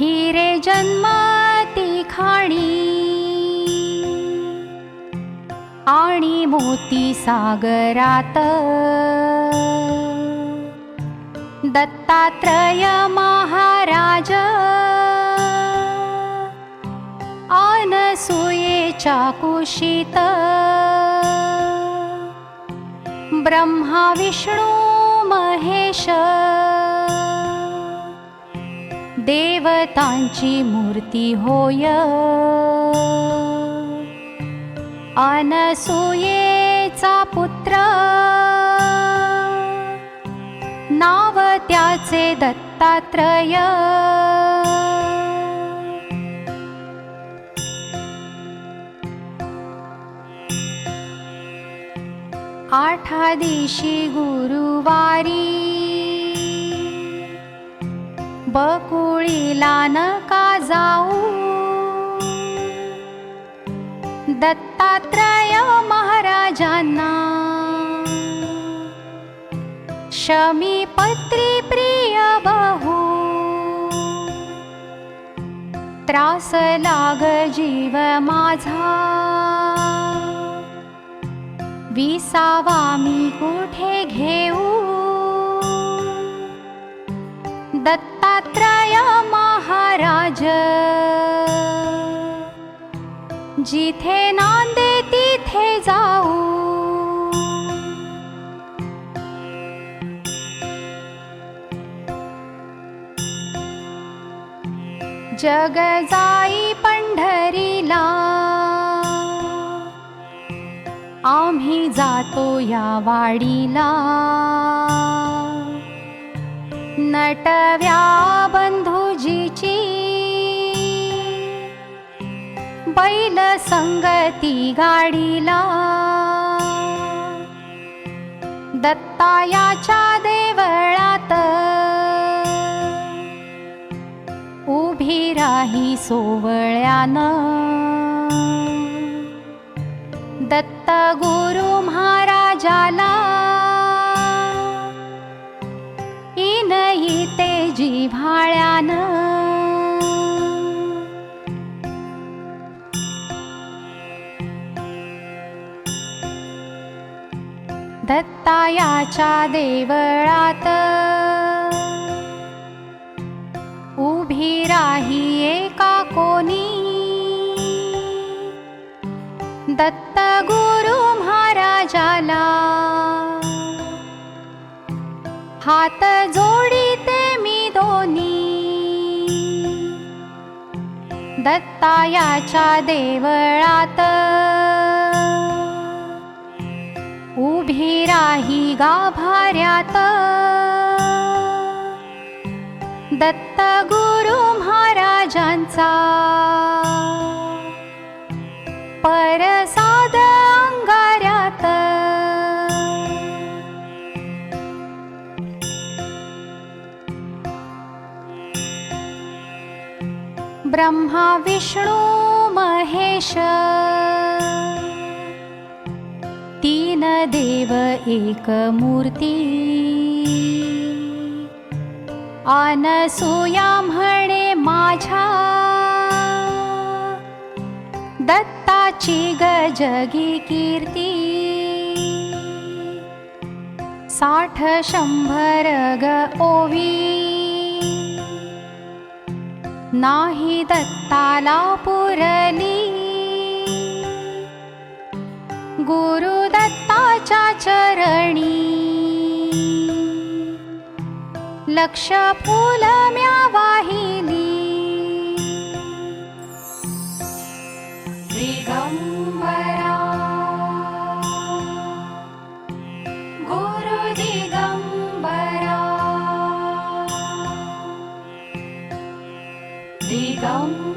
हिरे जन्मती खाणी। आणि मोती सागरात। दत्तात्रय महाराज। अनसूयेच्या कुशीत ब्रह्मा विष्णू महेश देवतांची मूर्ती होय. अनसूयेचा पुत्र. नाव त्याचे दत्तात्रय. आठा दिवशी गुरुवारी बकुळीला नका जाऊ? दत्तात्रय महाराजांना शमी पत्री प्रिय बहु. त्रास लाग जीव माझा. विसावा मी कुठे घेऊ? दत्त दत्तात्रय महाराज. जिथे नांदे तिथे जाऊ. जग जाई पंढरीला. आम्ही जातो या वाडीला. नटव्या बंधुजीची. बैल संगती गाडीला. दत्तायाच्या देवळात. उभी राही सोवळ्यानं. दत्त गुरु महाराजाला. दत्तायाच्या देवळात. उभी राही एका कोणी. दत्त गुरु महाराजाला. हात जोडीते मी दोन्ही. दत्तायाच्या देवळात. गाभाऱ्यात दत्त गुरु महाराजांचा। परसाद अंगाऱ्यात। ब्रह्मा विष्णू महेश देव एक मूर्ती. अनसूया म्हणे माझ्या. दत्ताची गजगी कीर्ती. साठ शंभर ग ओवी. नाही दत्ताला पुरली. गुरुदत्ताच्या चरणी. लक्ष म्या वाहिली लक्षपूल्या वाहिनीगं दिगम्